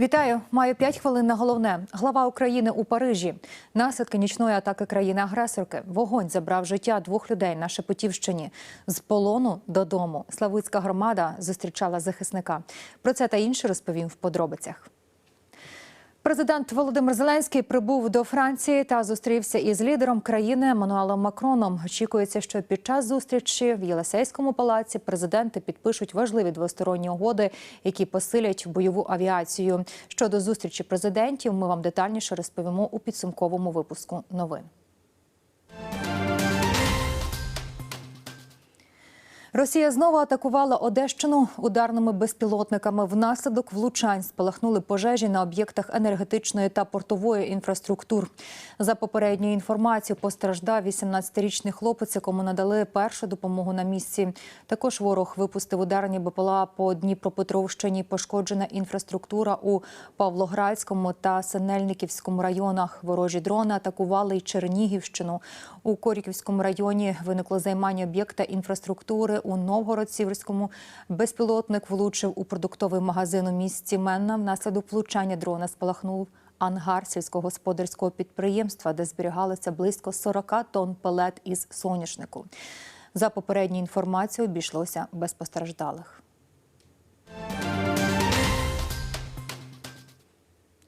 Вітаю, маю 5 хвилин на головне. Глава України у Парижі. Наслідки нічної атаки країни-агресорки. Вогонь забрав життя двох людей на Шепетівщині. З полону додому. Славицька громада зустрічала захисника. Про це та інше розповім в подробицях. Президент Володимир Зеленський прибув до Франції та зустрівся із лідером країни Мануелом Макроном. Очікується, що під час зустрічі в Єлисейському палаці президенти підпишуть важливі двосторонні угоди, які посилять бойову авіацію. Щодо зустрічі президентів, ми вам детальніше розповімо у підсумковому випуску новин. Росія знову атакувала Одещину ударними безпілотниками. Внаслідок влучань спалахнули пожежі на об'єктах енергетичної та портової інфраструктур. За попередньою інформацією, постраждав 18-річний хлопець, якому надали першу допомогу на місці. Також ворог випустив ударні БПЛА по Дніпропетровщині. Пошкоджена інфраструктура у Павлоградському та Синельниківському районах. Ворожі дрони атакували й Чернігівщину. У Коріківському районі виникло займання об'єкта інфраструктури. У Новгород-Сіверському безпілотник влучив у продуктовий магазин у місті Менна. Внаслідок влучання дрона спалахнув ангар сільськогосподарського підприємства, де зберігалося близько 40 тонн пелет із соняшнику. За попередньою інформацією, обійшлося без постраждалих.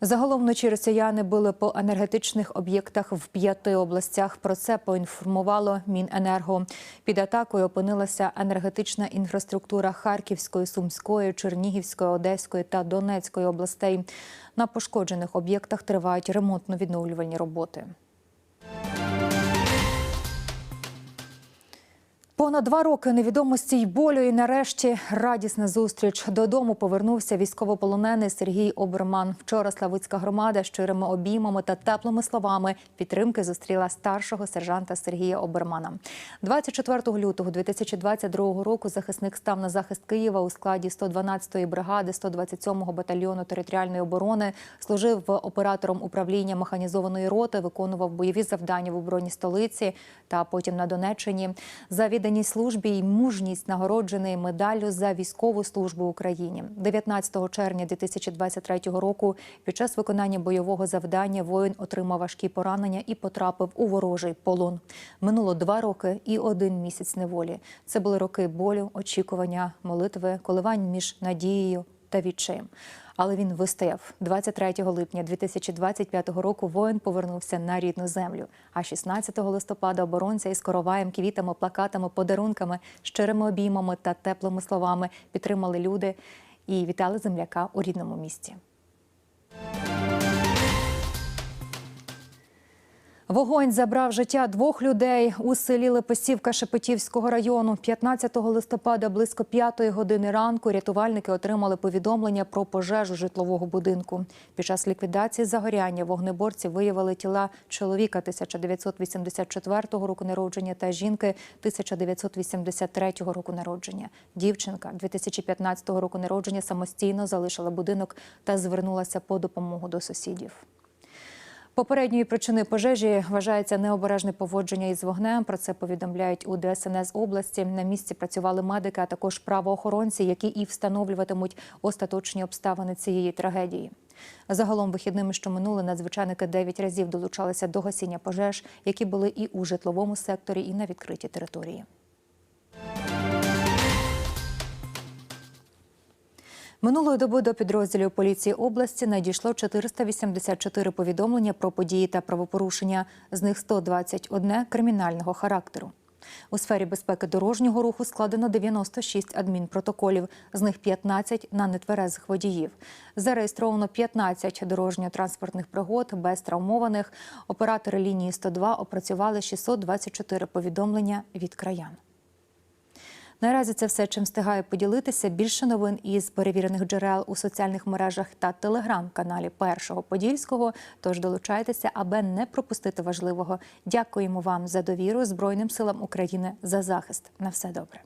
Загалом вночі росіяни били по енергетичних об'єктах в п'яти областях. Про це поінформувало Міненерго. Під атакою опинилася енергетична інфраструктура Харківської, Сумської, Чернігівської, Одеської та Донецької областей. На пошкоджених об'єктах тривають ремонтно-відновлювальні роботи. Понад два роки невідомості й болю, і нарешті радісна зустріч. Додому повернувся військовополонений Сергій Оберман. Вчора Славутська громада щирими обіймами та теплими словами підтримки зустріла старшого сержанта Сергія Обермана. 24 лютого 2022 року захисник став на захист Києва у складі 112-ї бригади 127-го батальйону територіальної оборони. Служив оператором управління механізованої роти, виконував бойові завдання в обороні столиці та потім на Донеччині. За відданість службі й мужність нагороджений медаллю за військову службу Україні. 19 червня 2023 року під час виконання бойового завдання воїн отримав важкі поранення і потрапив у ворожий полон. Минуло два роки і один місяць неволі. Це були роки болю, очікування, молитви, коливань між надією та відчаєм. Але він вистояв 23 липня 2025 року. Воїн повернувся на рідну землю. А 16 листопада оборонця із короваєм, квітами, плакатами, подарунками, щирими обіймами та теплими словами підтримали люди і вітали земляка у рідному місті. Вогонь забрав життя двох людей у селі Лепесівка Шепетівського району. 15 листопада близько 5 години ранку рятувальники отримали повідомлення про пожежу житлового будинку. Під час ліквідації загоряння вогнеборці виявили тіла чоловіка 1984 року народження та жінки 1983 року народження. Дівчинка 2015 року народження самостійно залишила будинок та звернулася по допомогу до сусідів. Попередньою причиною пожежі вважається необережне поводження із вогнем. Про це повідомляють у ДСНС області. На місці працювали медики, а також правоохоронці, які і встановлюватимуть остаточні обставини цієї трагедії. Загалом вихідними, що минули, надзвичайники 9 разів долучалися до гасіння пожеж, які були і у житловому секторі, і на відкритій території. Минулої доби до підрозділів поліції області надійшло 484 повідомлення про події та правопорушення. З них 121 кримінального характеру. У сфері безпеки дорожнього руху складено 96 адмінпротоколів, з них 15 на нетверезих водіїв. Зареєстровано 15 дорожньо-транспортних пригод без травмованих. Оператори лінії 102 опрацювали 624 повідомлення від краян. Наразі це все, чим встигаю поділитися. Більше новин із перевірених джерел у соціальних мережах та телеграм-каналі Першого Подільського. Тож долучайтеся, аби не пропустити важливого. Дякуємо вам за довіру Збройним силам України за захист. На все добре.